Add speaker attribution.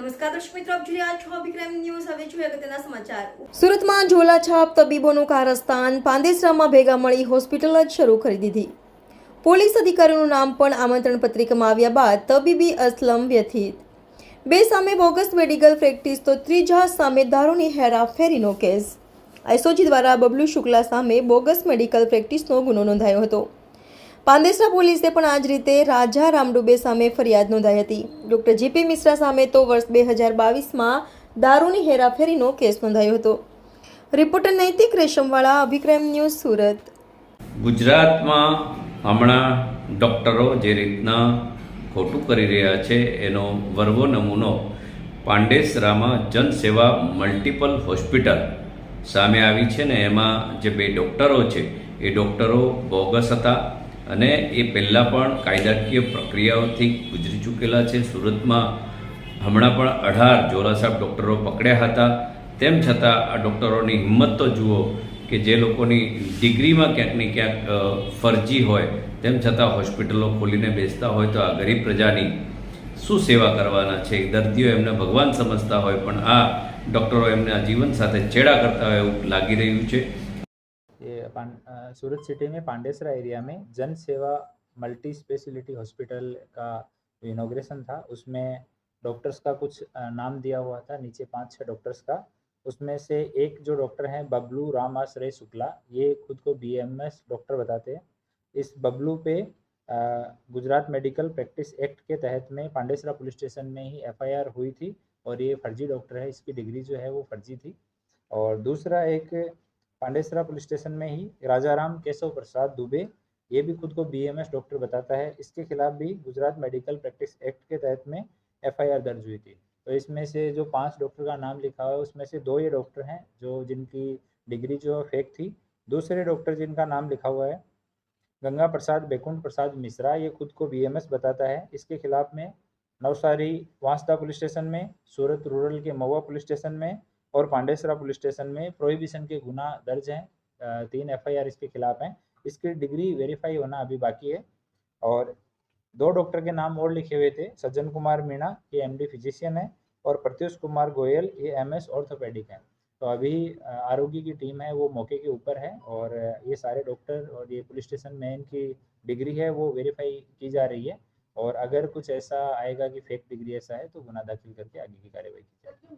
Speaker 1: નમસ્કાર દર્શક સુરતમાં ઝોલાછાપ તબીબોનું કારસ્તાન પાંદેસરામાં ભેગા મળી હોસ્પિટલ જ શરૂ કરી દીધી. પોલીસ અધિકારીનું નામ પણ આમંત્રણ પત્રિકામાં આવ્યા બાદ તબીબી અસલમ વ્યથિત. બે સામે બોગસ મેડિકલ પ્રેક્ટિસ તો ત્રીજા સામે દારૂની હેરાફેરીનો કેસ. એસઓજી દ્વારા બબલુ શુક્લા સામે બોગસ મેડિકલ પ્રેક્ટિસનો ગુનો નોંધાયો હતો. પાંદેસરા પોલીસે પણ આ જ રીતે રાજા રામડુબે સામે ફરિયાદ નોંધાઈ હતી. ડોક્ટર જીપી મિશ્રા સામે તો વર્ષ બે હજાર બાવીસમાં દારૂની હેરાફેરીનો કેસ નોંધાયો હતો. રિપોર્ટર નૈતિક રેશમવાળા, અભિક્રમ ન્યૂઝ સુરત.
Speaker 2: ગુજરાતમાં હમણાં ડૉક્ટરો જે રીતના ખોટું કરી રહ્યા છે, એનો વર્વો નમૂનો પાંડેસરામાં જનસેવા મલ્ટિપલ હોસ્પિટલ સામે આવી છે ને, એમાં જે બે ડૉક્ટરો છે, એ ડૉક્ટરો બોગસ હતા. અને એ પહેલાં પણ કાયદાકીય પ્રક્રિયાઓથી ગુજરી ચૂકેલા છે. સુરતમાં હમણાં પણ અઢાર જોરાસાબ ડૉક્ટરો પકડ્યા હતા. તેમ છતાં આ ડૉક્ટરોની હિંમત તો જુઓ કે જે લોકોની ડિગ્રીમાં ક્યાંક ને ક્યાંક ફરજી હોય, તેમ છતાં હોસ્પિટલો ખોલીને બેસતા હોય તો આ ગરીબ પ્રજાની શું સેવા કરવાના છે? દર્દીઓ એમને ભગવાન સમજતા હોય, પણ આ ડૉક્ટરો એમના જીવન સાથે ચેડા કરતા હોય એવું લાગી રહ્યું છે.
Speaker 3: ये सूरत सिटी में पांडेसरा एरिया में Jan Seva multi speciality hospital का इनोग्रेशन था, उसमें डॉक्टर्स का कुछ नाम दिया हुआ था, नीचे पाँच छह डॉक्टर्स का। उसमें से एक जो डॉक्टर हैं, बबलू राम आश्रय शुक्ला, ये खुद को बीएमएस डॉक्टर बताते हैं। इस बबलू पे गुजरात मेडिकल प्रैक्टिस एक्ट के तहत में पांडेसरा पुलिस स्टेशन में ही एफआईआर हुई थी और ये फर्जी डॉक्टर है, इसकी डिग्री जो है वो फर्जी थी। और दूसरा एक पांडेसरा पुलिस स्टेशन में ही राजाराम केशव प्रसाद दुबे, ये भी खुद को बीएमएस डॉक्टर बताता है। इसके खिलाफ भी गुजरात मेडिकल प्रैक्टिस एक्ट के तहत में एफआईआर दर्ज हुई थी। तो इसमें से जो पाँच डॉक्टर का नाम लिखा हुआ है, उसमें से दो ये डॉक्टर हैं जो जिनकी डिग्री जो फेक थी। दूसरे डॉक्टर जिनका नाम लिखा हुआ है, गंगा प्रसाद, बैकुंठ प्रसाद मिश्रा, ये खुद को बीएमएस बताता है। इसके खिलाफ में नवसारी वांसदा पुलिस स्टेशन में, सूरत रूरल के महुआ पुलिस स्टेशन में और पांडेसरा पुलिस स्टेशन में प्रोहिबिशन के गुना दर्ज हैं तीन एफआईआर इसके खिलाफ हैं। इसकी डिग्री वेरीफाई होना अभी बाकी है। और दो डॉक्टर के नाम और लिखे हुए थे, सज्जन कुमार मीणा, ये एमडी फिजिशियन है, और प्रत्युष कुमार गोयल, ये एमएस ऑर्थोपेडिक है। तो अभी आरोग्य की टीम है, वो मौके के ऊपर है, और ये सारे डॉक्टर और ये पुलिस स्टेशन में इनकी डिग्री है, वो वेरीफाई की जा रही है। और अगर कुछ ऐसा आएगा कि फेक डिग्री ऐसा है तो गुना दाखिल करके आगे की कार्रवाई की जाएगी।